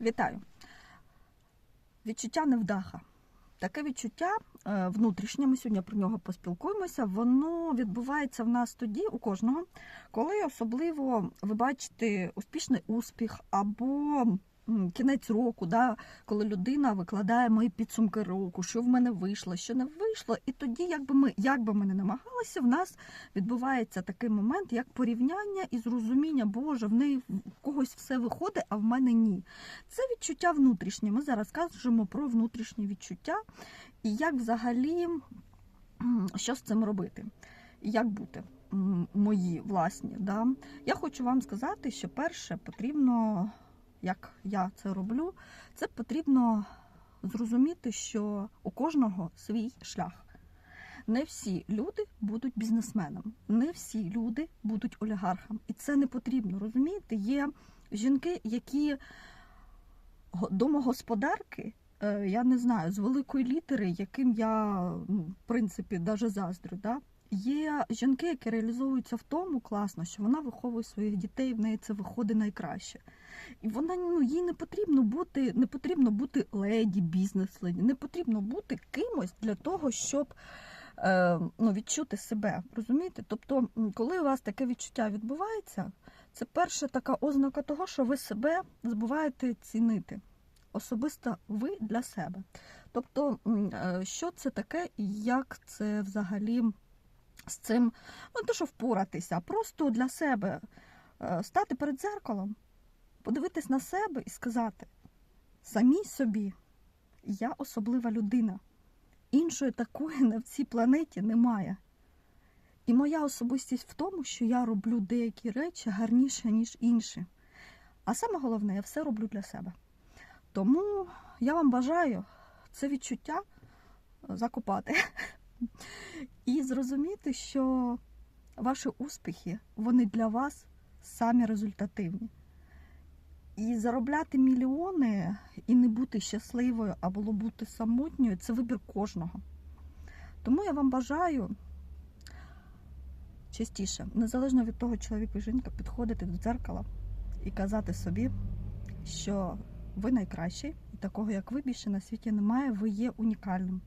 Вітаю! Відчуття невдаха. Таке відчуття е, внутрішнє, ми сьогодні про нього поспілкуємося. Воно відбувається в нас тоді, у кожного, коли особливо ви бачите успішний успіх або кінець року, да, коли людина викладає мої підсумки року, що в мене вийшло, що не вийшло. І тоді, якби ми, як би ми не намагалися, в нас відбувається такий момент, як порівняння і зрозуміння, Боже, в неї в когось все виходить, а в мене ні. Це відчуття внутрішнє. Ми зараз кажемо про внутрішні відчуття і як взагалі що з цим робити, і як бути мої власні. Да? Я хочу вам сказати, що перше потрібно, як я це роблю, це потрібно зрозуміти, що у кожного свій шлях. Не всі люди будуть бізнесменом, не всі люди будуть олігархом. І це не потрібно. Розумієте, є жінки, які домогосподарки, е, я не знаю, з великої літери, яким я, ну, в принципі, даже заздрю. Да? Є жінки, які реалізовуються в тому класно, що вона виховує своїх дітей, в неї це виходить найкраще. І вона ну, їй не потрібно бути, не потрібно бути леді, бізнес-леді, не потрібно бути кимось для того, щоб е, ну, відчути себе. Розумієте? Тобто, коли у вас таке відчуття відбувається, це перша така ознака того, що ви себе забуваєте цінити. Особисто ви для себе. Тобто, е, що це таке і як це взагалі з цим, ну, не то, що впоратися, а просто для себе е, стати перед дзеркалом, подивитись на себе і сказати самій собі, я особлива людина. Іншої такої на цій планеті немає. І моя особистість в тому, що я роблю деякі речі гарніше, ніж інші. А саме головне, я все роблю для себе. Тому я вам бажаю це відчуття закопати і зрозуміти, що ваші успіхи, вони для вас самі результативні. І заробляти мільйони і не бути щасливою або бути самотньою це вибір кожного. Тому я вам бажаю частіше, незалежно від того, чоловік і жінка, підходити до дзеркала і казати собі, що ви найкращий, і такого, як ви, більше на світі немає, ви є унікальним.